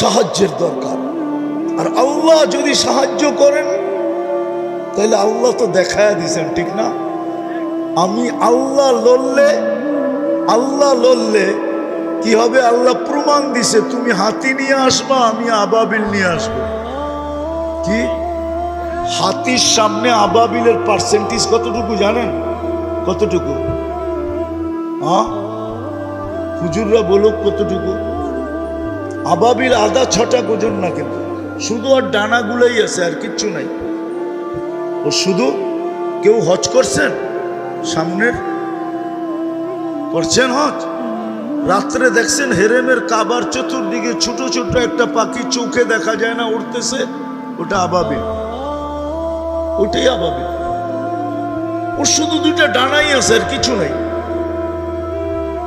সাহায্যের দরকার। আর আল্লাহ যদি সাহায্য করেন তাহলে আল্লাহ তো দেখায় দিয়েছেন ঠিক না? আমি আল্লাহ লড়লে আল্লাহ লড়লে কি হবে? আল্লাহ প্রমাণ দিছে, তুমি হাতি নিয়ে আসবা, আমি আবাবিল নিয়ে আসব। কি? হাতির সামনে আবাবিলের পার্সেন্টেজ কতটুকু জানেন? কতটুকু? হ্যাঁ হুজুররা বলুক কতটুকু? আবাবিল আদা ছটা গোজন না কিন্তু। শুধু আর ডানাগুলোই আছে, আর কিচ্ছু নাই। ও শুধু কেউ হজ করছেন? সামনের? করছেন হজ? রাত্রে দেখছেন হেরেমের কাবার চতুর্দিকে ছোট ছোট একটা পাখি চোখে দেখা যায় না উঠতেছে ওটা আবাবিল। ওটাই আবাবিল। ওর শুধু দুইটা ডানাই আছে, আর কিছু নাই।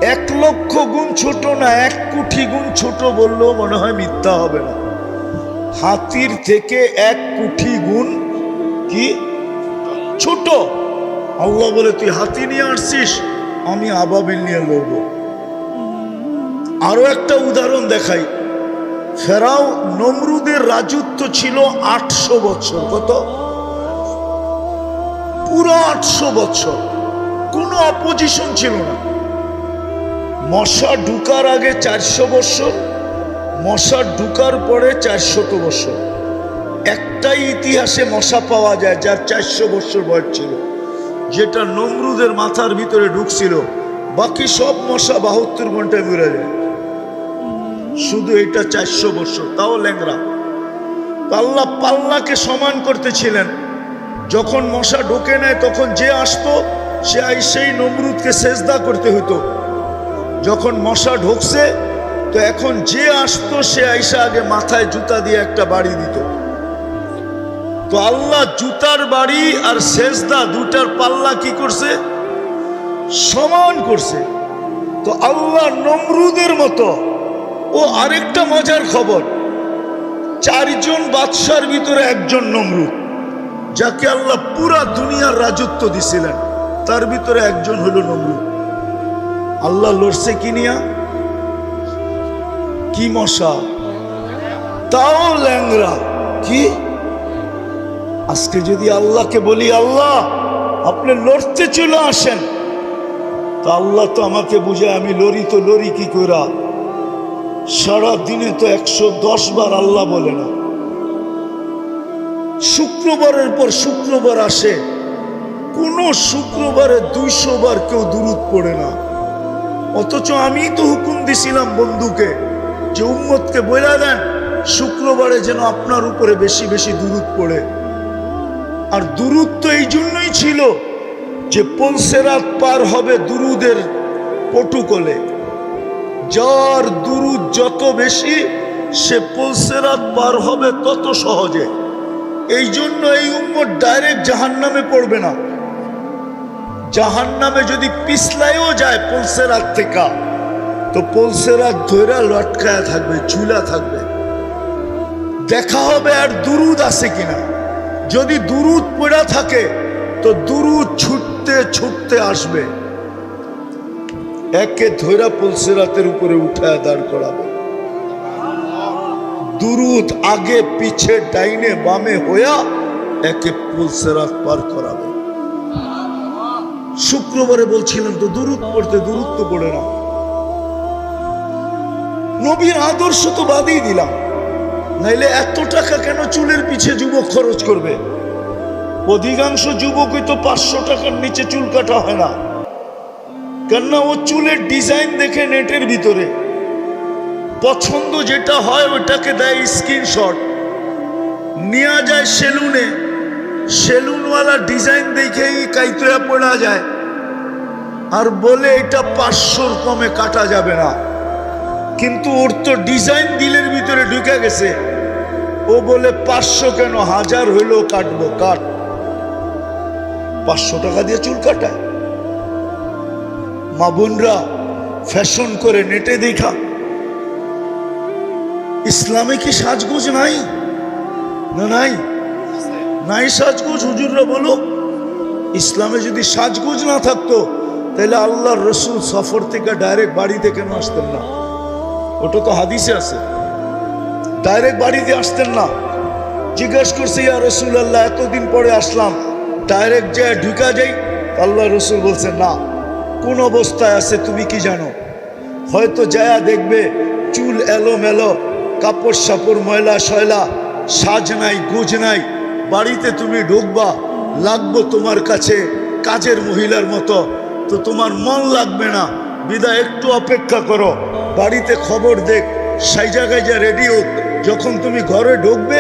এক লক্ষ গুণ ছোট না, এক কোটি গুণ ছোট বললেও মনে হয় মিথ্যা হবে না। হাতির থেকে এক কোটি গুণ কি? ছোট। আল্লাহ বলে, তুই হাতি নিয়ে আসছিস, আমি আবাবিল নিয়ে লড়ব। আরও একটা উদাহরণ দেখাই। ফেরাও নমরুদের রাজত্ব ছিল আটশো বছর। কত? পুরো আটশো বছর। কোনো অপোজিশন ছিল না। মশা ঢুকার আগে চারশো বছর, মশা ঢুকার পরে চারশত বছর। একটাই ইতিহাসে মশা পাওয়া যায় যার চারশো বছর বয়স ছিল, যেটা নমরুদের মাথার ভিতরে ঢুকছিল। বাকি সব মশা বাহাত্তর ঘন্টায় মরে যায়। শুধু এটা চারশো বছর, তাও ল্যাংরা পাল্লা পাল্লাকে সমান করতেছিলেন। যখন মশা ঢোকে নেয় তখন যে আসতো, সে সেই নমরুদকে সেজদা করতে হতো যখন মশা ঢুকছে, তো এখন যে আসতো, সে আইসা আগে মাথায় জুতা দিয়ে একটা বাড়ি দিত। তো আল্লাহ জুতার বাড়ি আর সেজদা দুটার পাল্লা কি করছে? সমান করছে। তো আল্লাহ নমরুদের মতো। ও আরেকটা মজার খবর। চারজন বাদশার ভিতরে একজন নমরুদ, যাকে আল্লাহ পুরা দুনিয়ার রাজত্ব দিছিলেন। তার ভিতরে একজন হলো নমরুদ। আল্লাহ লড়ছে কি নিয়া? কি মশা? তাও ল্যাংরা কি? আজকে যদি আল্লাহকে বলি, আল্লাহ, আপনি লড়তে চলে আসেন। তা আল্লাহ তো আমাকে বুঝে আমি লড়ি তো লড়ি কি করা সারা দিনে তো একশো দশ বার আল্লাহ বলে না। শুক্রবারের পর শুক্রবার আসে। কোনো শুক্রবারে দুইশো বার কেউ দূরত পড়ে না। অথচ আমি তো হুকুম দিছিলাম বন্ধুকে যে উম্মতকে বলে দেন, শুক্রবারে যেন আপনার উপরে বেশি বেশি দূরত পড়ে। আর দূরত তো এই জন্যই ছিল যে পলসেরাত পার হবে দুরুদের পটুকলে। যার দুরুদ যত বেশি, সে পলসেরাত পার হবে তত সহজে। এই জন্য এই উম্মত ডাইরেক্ট জাহান নামে পড়বে না। জাহান নামে যদি পিছলাইও যায় পলসেরাত থেকে, তো পলসেরাত ধৈরা লটকায়া থাকবে, ঝুলা থাকবে। দেখা হবে আর দুরুদ আছে কিনা। যদি দুরুদ পড়া থাকে, তো দুরুদ ছুটতে ছুটতে আসবে। একে ধৈরা পলসেরাতের উপরে উঠায় দাঁড় করাবে। দুরুদ আগে পিছে ডাইনে বামে হইয়া একে পুলসেরাত পার করাবে। শুক্রবারে বলছিলেন তো দূরত পড়তে দূরত্ব পড়ে না নবীর আদর্শ তো বাদই দিলাম। নাইলে এত টাকা কেন চুলের পিছে যুবক খরচ করবে? অধিকাংশ যুবকই তো পাঁচশো টাকার নিচে চুল কাটা হয় না। কেননা ও চুলের ডিজাইন দেখে নেটের ভিতরে। পছন্দ যেটা হয় ওটাকে দেয় স্ক্রিনশট। নেওয়া যায় সেলুনে। সেলুনওয়ালা ডিজাইন দেখেই কাইতয়া পড়া যায়। আর বলে এটা পাঁচশোর কমে কাটা যাবে না। কিন্তু ওর তো ডিজাইন দিলের ভিতরে ঢুকে গেছে। ও বলে, পাঁচশো কেন? হাজার হইলেও কাটবো, কাট। পাঁচশো টাকা দিয়ে চুল কাটায়। মা বোনরা ফ্যাশন করে নেটে দেখা। ইসলামে কি সাজগোজ নাই? না নাই? নাই সাজগোজ, হুজুররা বলো। ইসলামে যদি সাজগোজ না থাকতো, তাহলে আল্লাহর রসুল সফর থেকে ডাইরেক্ট বাড়িতে কেন আসতেন না? ওটা তো হাদিসে আছে। ডাইরেক্ট বাড়িতে আসতেন না। জিজ্ঞেস করছি, ইয়া রসুল আল্লাহ এতদিন পরে আসলাম। ডাইরেক্ট যে ঢুকা যাই? আল্লাহ রসুল বলছে না। কোন অবস্থায় আছে তুমি কি জানো? হয়তো যায়া দেখবে চুল এলো মেলো কাপড় সাপড় ময়লা শয়লা সাজ নাই, গুজ নাই বাড়িতে তুমি ঢুকবা, লাগবো তোমার কাছে কাজের মহিলার মতো। তো তোমার মন লাগবে না, বিদা একটু অপেক্ষা করো। বাড়িতে খবর দেখ সেই জায়গায় যা রেডি হোক। যখন তুমি ঘরে ঢুকবে,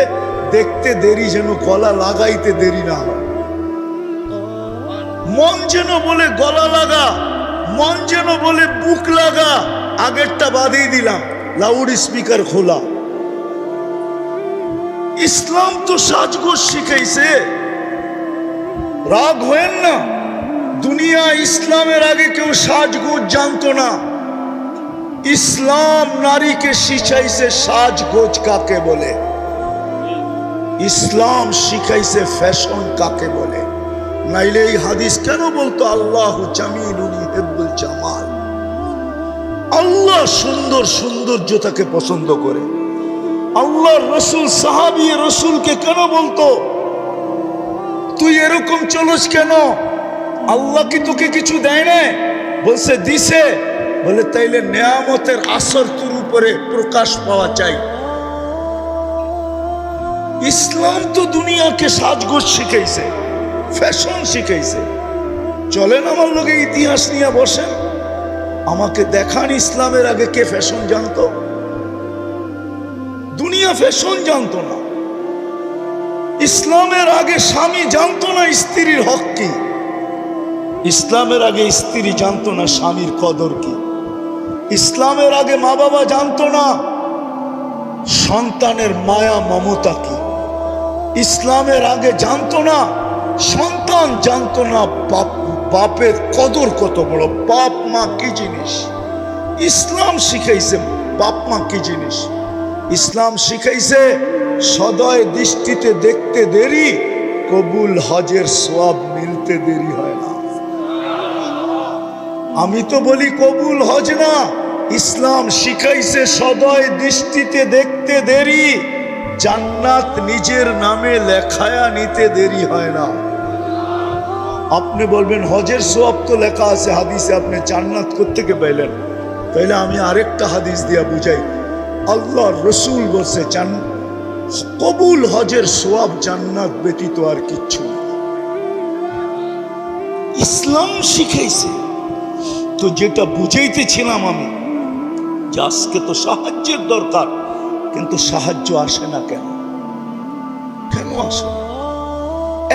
দেখতে দেরি যেন, গলা লাগাইতে দেরি না মন যেন বলে গলা লাগা, মন যেন বলে বুক লাগা, আগেরটা বাদিয়ে দিলাম লাউড স্পিকার খোলা। ইসলাম তো সাজগোজ শিখাইছে। রাগ হয়েন না। দুনিয়া ইসলামের আগে কেউ সাজগোজ জানতো না। ইসলাম নারীকে শিখাইছে সাজগোজ কাকে বলে? ইসলাম শিখাইছে ফ্যাশন কাকে বলে? নাইলে এই হাদিস কেন বলতো? আল্লাহ ইহিব্বুল জামাল। আল্লাহ সুন্দর সৌন্দর্যতাকে পছন্দ করে। আল্লাহ রসুল, সাহাবি রসুলকে কেন বলতো? তুই এরকম চলস কেন? আল্লাহ কি তোকে কিছু দেয় না বলছে, দিছে। বলে, তাইলে নেয়ামতের আসর তোর উপরে প্রকাশ পাওয়া চাই। ইসলাম তো দুনিয়াকে সাজগোজ শিখাইছে, ফ্যাশন শিখাইছে। চলেন আমার লোকে ইতিহাস নিয়ে বসেন। আমাকে দেখান ইসলামের আগে কে ফ্যাশন জানতো। দুনিয়া ফ্যাশন জানতো না ইসলামের আগে স্বামী জানতো না স্ত্রীর হক কি? ইসলামের আগে স্ত্রী জানতো না স্বামীর কদর কি? ইসলামের আগে মা বাবা জানতো না সন্তানের মায়া মমতা কি? ইসলামের আগে জানতো না সন্তান জানতো না বাপ, বাপের কদর কত বড়? বাপ মা কি জিনিস? ইসলাম শিখাইছে বাপ মা কি জিনিস? ইসলাম শিখাইছে, সদয় দৃষ্টিতে দেখতে দেরি, কবুল হজের সোয়াব মিলতে দেরি হয় না। আমি তো বলি কবুল হজ না, ইসলাম শিখাইছে, সদয় দৃষ্টিতে দেখতে দেরি, জান্নাত নিজের নামে লেখায়া নিতে দেরি হয় না। আপনি বলবেন, হজের সোয়াব তো লেখা আছে হাদিসে, আপনি জান্নাত কোথেকে পাইলেন? তাইলে আমি আরেকটা হাদিস দিয়া বুঝাই। আল্লাহ রসুল বলছে, জান কবুল হজের সোয়াব জান্নাত ব্যতীত আর কিচ্ছু ইসলাম শিখাইছে তো যেটা বুঝাইতেছিলাম আমি, যে আজকে তো সাহায্যের দরকার, কিন্তু সাহায্য আসে না কেন? কেন আসে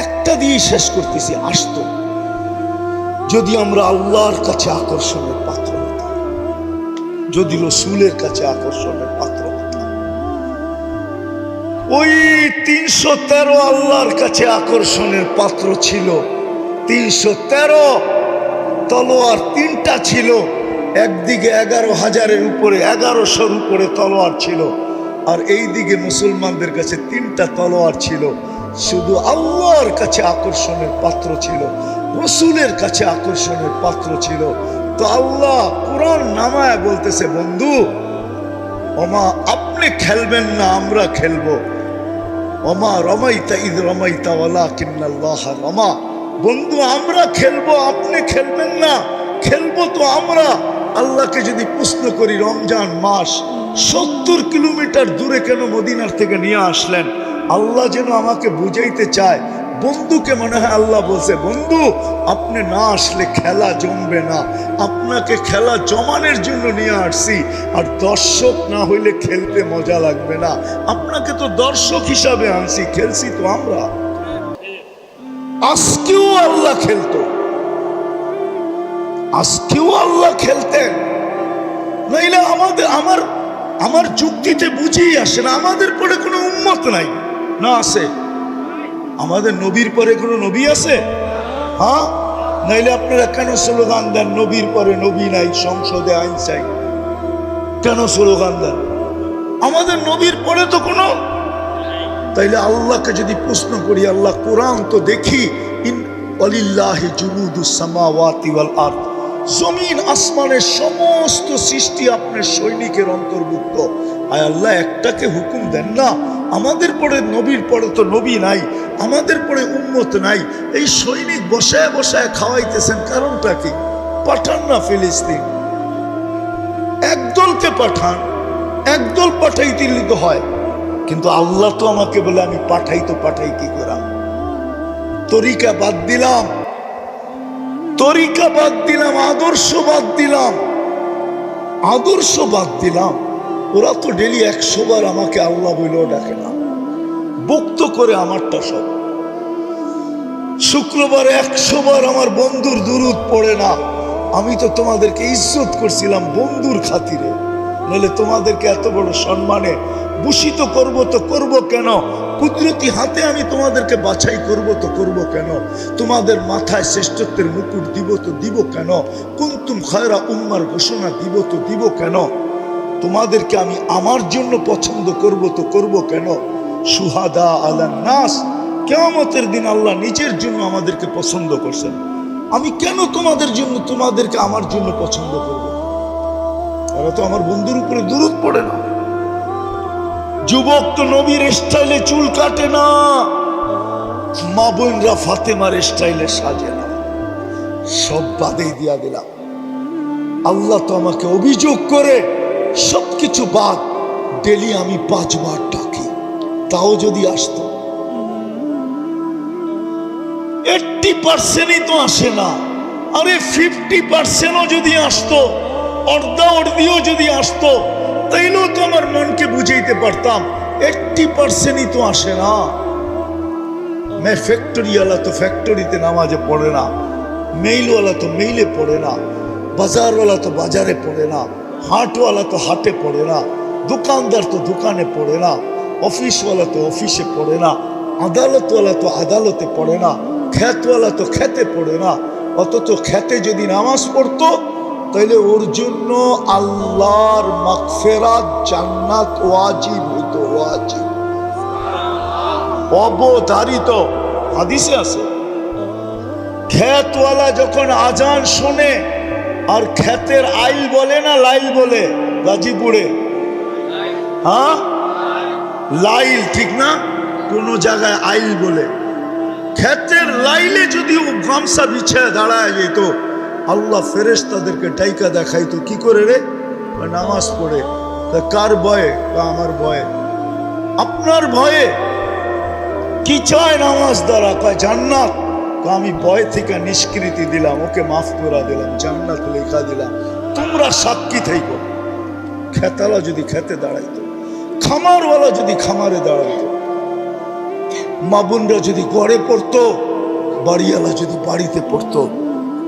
একটা দিয়ে শেষ করতেছি, আসতো। যদি আমরা আল্লাহর কাছে আকর্ষণের পাত্র যদি রসুলের কাছে আকর্ষণের পাত্র ওই তিনশো তেরো আল্লাহর কাছে আকর্ষণের পাত্র ছিল। তিনশো তেরো তলোয়ার তিনটা ছিল। একদিকে এগারো হাজারের উপরে, এগারোশোর উপরে তলোয়ার ছিল। আর এই দিকে মুসলমানদের কাছে তিনটা তলোয়ার ছিল। শুধু আল্লাহর কাছে আকর্ষণের পাত্র ছিল। রসুলের কাছে আকর্ষণের পাত্র ছিল। তো আল্লাহ কোরআন নামায় বলতেছে, বন্ধু, ওমা আপনি খেলবেন না, আমরা খেলব। ওমা রমাইতা ঈদ রমাইতা ওয়ালা কিন্নাল্লাহ রমা। বন্ধু, আমরা খেলব, আপনি খেলবেন না। খেলব তো আমরা। আল্লাহকে যদি প্রশ্ন করি, রমজান মাস সত্তর কিলোমিটার দূরে কেন মদিনার থেকে নিয়ে আসলেন? আল্লাহ যেন আমাকে বুঝাইতে চায় বন্ধুকে মনে হয় আল্লাহ বলছে, বন্ধু, আপনি না আসলে খেলা জমবে না। আপনাকে খেলা জমানের জন্য নিয়ে আসছি। আর দর্শক না হইলে খেলতে মজা লাগবে না। আপনাকে তো দর্শক হিসাবে আনছি, খেলছি তো আমরা। আজকেও আল্লাহ খেলতো। আজকেও আল্লাহ খেলতেন। নইলে আমাদের, আমার আমার যুক্তিতে বুঝেই আসে না। আমাদের পরে কোনো উন্মত নাই। না আছে। আমাদের নবীর পরে কোনো নবী আছে? হ্যাঁ? নাইলে আপনারা কেন স্লোগান দেন, নবীর পরে নবী নাই, সংসদে আইন চাই? কেন স্লোগান দেন? আমাদের নবীর পরে তো কোনো? তাইলে আল্লাহকে যদি প্রশ্ন করি, আল্লাহ কোরআন তো দেখি জমিন, আসমানের সমস্ত সৃষ্টি আপনার সৈনিকের অন্তর্ভুক্ত। আয় আল্লাহ, একটাকে হুকুম দেন না, আমাদের পরে নবীর পরে তো নবী নাই। আমাদের পরে উন্মত নাই। এই সৈনিক বসায় বসায় খাওয়াইতেছেন, কারণটা কি? পাঠান না ফিলিস্তিন। একদলকে পাঠান, একদল পাঠাইতে তো হয়। কিন্তু আল্লাহ তো আমাকে বলে, আমি পাঠাই তো পাঠাই, কি করাম? তরিকা বাদ দিলাম। তরিকা বাদ দিলাম, আদর্শ বাদ দিলাম। আদর্শ বাদ দিলাম। ওরা তো ডেলি একশো বার আমাকে আল্লাহ বলেও ডাকে না। বক্ত করে আমারটা সব। শুক্রবারে একশো বার আমার বন্ধুর দুরুদ পড়ে না। আমি তো তোমাদেরকে ইজ্জত করছিলাম বন্ধুর খাতিরে। নইলে তোমাদেরকে এত বড় সম্মানে ভূষিত করব তো করব কেন? কুদরতি হাতে আমি তোমাদেরকে বাছাই করব তো করব কেন? তোমাদের মাথায় শ্রেষ্ঠত্বের মুকুট দিব তো দিব কেন? কুন্তুম খয়রা উম্মার ঘোষণা দিব তো দিব কেন? তোমাদেরকে আমি আমার জন্য পছন্দ করব তো করব কেন? সুহাদা আলা নাস। কেমতের দিন আল্লাহ নিজের জন্য আমাদেরকে পছন্দ করছেন। আমি কেন তোমাদের জন্য, তোমাদেরকে আমার জন্য পছন্দ করব? তারা তো আমার বন্ধুর উপরে দূরত পড়ে না। যুবক তো নবীর স্টাইলে চুল কাটে না। মা বোনরা ফাতেমার স্টাইলে সাজে না। সব বাদেই দিয়া দিলাম। আল্লাহ তো আমাকে অভিযোগ করে সবকিছু বাদ ডেলি আমি পাঁচবার তাও যদি আসতো। এইটটি পার্সেন্টই তো আসে না। আরে ফিফটি পার্সেন্টও যদি আসতো অর্ধা অর্ধিও যদি আসতো, তাইলেও তো আমার মনকে বুঝাইতে পারতাম এইটটি পার্সেন্টই তো আসে না। মে ফ্যাক্টরিওয়ালা তো ফ্যাক্টরিতে নামাজে পড়ে না মেইলওয়ালা তো মেইলে পড়ে না, বাজারওয়ালা তো বাজারে পড়ে না, হাটওয়ালা তো হাটে পড়ে না, দোকানদার তো দোকানে পড়ে না। অফিসওয়ালা তো অফিসে পড়ে না, আদালতওয়ালা তো আদালতে পড়ে না, খ্যাতওয়ালা তো খেতে পড়ে না। অথচ খেতে যদি নামাজ পড়তো তাহলে ওর জন্য আল্লাহর মাগফিরাত জান্নাত ওয়াজিব হইতো ওয়াজিব। অবধারিত। হাদিসে আছে, খ্যাতওয়ালা যখন আজান শোনে, আর খ্যাতের আইল বলে না লাইল বলে, গাজীপুরে? হ্যাঁ? লাইল, ঠিক না? কোন জায়গায় আইল বলে। ক্ষেতের লাইলে যদি ও গামছা বিছায় দাঁড়ায় যেত, আল্লাহ ফেরেস তাদেরকে ডাইকা দেখাইতো, কি করে রে? নামাজ পড়ে। তা কার ভয়ে? বা আমার ভয়ে? আপনার ভয়ে? কি চায় নামাজ দ্বারা? কয়, জান্নাত। কয়, আমি ভয় থেকে নিষ্কৃতি দিলাম, ওকে মাফ করে দিলাম, জান্নাত লেখা দিলাম। তোমরা সাক্ষী থাইকো। খেতালা যদি খেতে দাঁড়াইতো। খামারওয়ালা যদি খামারে দাঁড়াইতো মা বোনরা যদি গড়ে পড়তো, বাড়িওয়ালা যদি বাড়িতে পড়তো,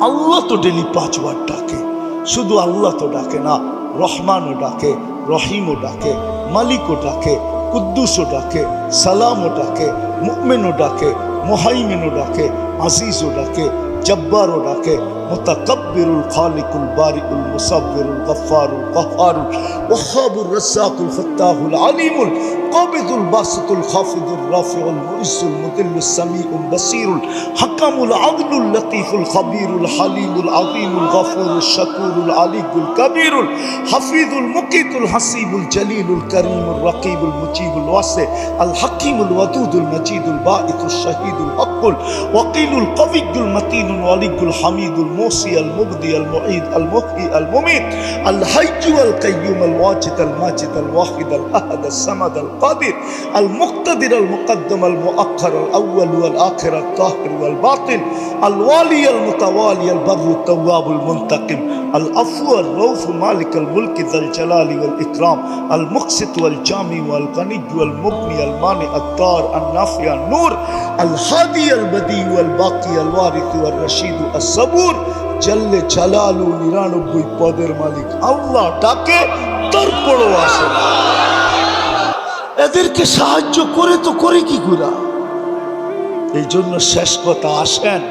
আল্লাহ তো ডেলি পাঁচবার ডাকে। শুধু আল্লাহ তো ডাকে না, রহমানও ডাকে, রহিমও ডাকে, মালিকও ডাকে, কুদ্দুসও ডাকে, সালামও ডাকে মুকমেনও ডাকে, মোহাইমেনও ডাকে, আজিজও ডাকে الجبار راكي متكبر الخالق البارئ المصور الغفار القهار الوهاب الرزاق الفتاح العليم القابض الباسط الخافض الرافع المؤس المذل السميع البصير الحكم العدل اللطيف الخبير الحليم العظيم الغفور الشكور العلي الكبير الحفيظ المقيت الحسيب الجليل الكريم الرقيب المجيب الواسع الحكيم الودود المجيد الباعث الشهيد الحق الوقيل القوي المتين الولي الحميد الموصي المبدي المعيد المحيي المميت الحي والقيوم الواجد الماجد الواحد الأحد الصمد القادر المقتدر المقدم المؤخر الأول والآخر الطاهر والباطن الوالي المتوالي البر التواب المنتقم العفو الرؤوف مالك الملك ذا الجلال والاكرام المقسط والجامع والغني والمبني المانع الدار النافع النور الهادي البديع والباقي الوارث والرشيد الصبور জল্লে জালালু নিরানব্বই পদের মালিক আল্লাহ ডাকে তারপরও আসে না। এদেরকে সাহায্য করে তো করে কি গুরা এই জন্য শেষ কথা আসেন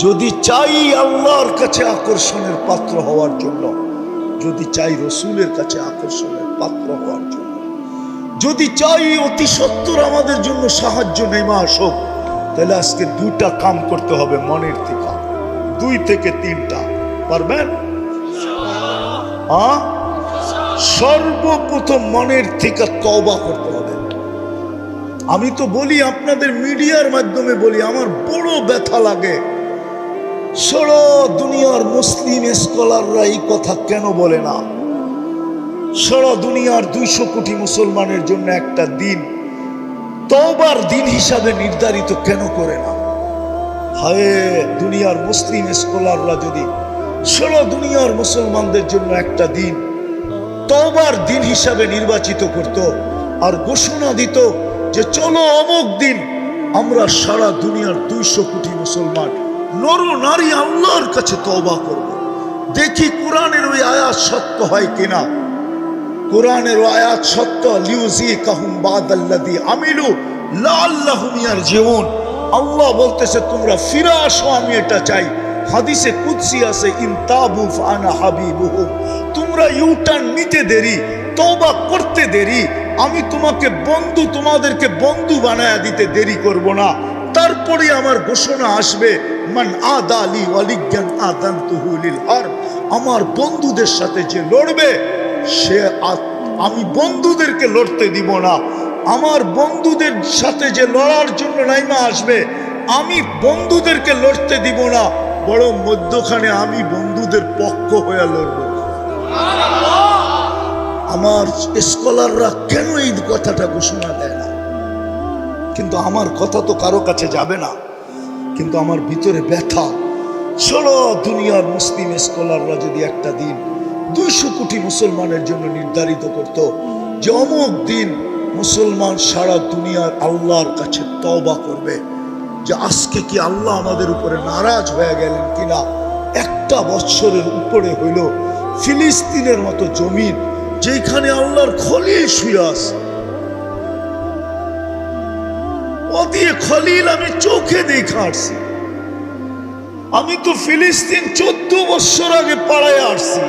যদি চাই আল্লাহর কাছে আকর্ষণের পাত্র হওয়ার জন্য, যদি চাই রসুলের কাছে আকর্ষণের পাত্র হওয়ার জন্য, যদি চাই অতি সত্তর আমাদের জন্য সাহায্য নেমা আসুক, তাহলে আজকে দুটা কাম করতে হবে মনের থেকে। দুই থেকে তিনটা। পারবেন? সর্বপ্রথম মনের থেকে তবা করতে হবে। আমি তো বলি আপনাদের মিডিয়ার মাধ্যমে বলি, আমার বড় ব্যথা লাগে। সারা দুনিয়ার মুসলিম স্কলাররা এই কথা কেন বলে না? সারা দুনিয়ার দুইশো কোটি মুসলমানের জন্য একটা দিন তবার দিন হিসাবে নির্ধারিত কেন করে না? হায়, দুনিয়ার মুসলিম স্কলাররা যদি সারা দুনিয়ার মুসলমানদের জন্য একটা দিন তবার দিন হিসাবে নির্বাচিত করত আর ঘোষণা দিত যে চলো অমুক দিন আমরা সারা দুনিয়ার দুইশো কোটি মুসলমান নর নারী আল্লাহর কাছে তবা করব। দেখি কোরআনের ওই আয়াত সত্য হয় কিনা। কোরআনের আয়াত সত্য লিউজি কাহুম বাদাল্লাদি আমিলু লাল্লাহুম ইয়ারজিউন। আল্লাহ বলতেছে, তোমরা ফিরে আসো, আমি এটা চাই। হাদিসে কুদসি আছে, ইন তাবু ফানা হাবিবুহুম তোমরা ইউটার্ন নিতে দেরি, তওবা করতে দেরি। আমি তোমাকে বন্ধু, তোমাদেরকে বন্ধু বানায়া দিতে দেরি করব না। তারপরে আমার ঘোষণা আসবে, মান আদালি ওয়ালিজ্ঞান আদান তুহুলিল আর আমার বন্ধুদের সাথে যে লড়বে, সে আমি বন্ধুদেরকে লড়তে দিব না। আমার বন্ধুদের সাথে যে লড়ার জন্য নাইমা আসবে, আমি বন্ধুদেরকে লড়তে দিব না বড় মধ্যখানে আমি বন্ধুদের পক্ষ হয়ে লড়ব। আমার স্কলাররা কেন এই কথাটা ঘোষণা দেয় কিন্তু আমার কথা তো কারও কাছে যাবে না। কিন্তু আমার ভিতরে ব্যথা। সারা দুনিয়ার মুসলিম স্কলাররা যদি একটা দিন দুইশো কোটি মুসলমানের জন্য নির্ধারিত করত যে অমুক দিন মুসলমান সারা দুনিয়ার আল্লাহর কাছে তওবা করবে, যে আজকে কি আল্লাহ আমাদের উপরে নারাজ হয়ে গেলেন কিনা? একটা বৎসরের উপরে হইল ফিলিস্তিনের মতো জমিন যেখানে আল্লাহর খলিল শুয়ে আছে। ও দিয়ে খলিল, আমি চোখে দেখে আসছি। আমি তো ফিলিস্তিন চোদ্দ বছর আগে পাড়ায় আসছি।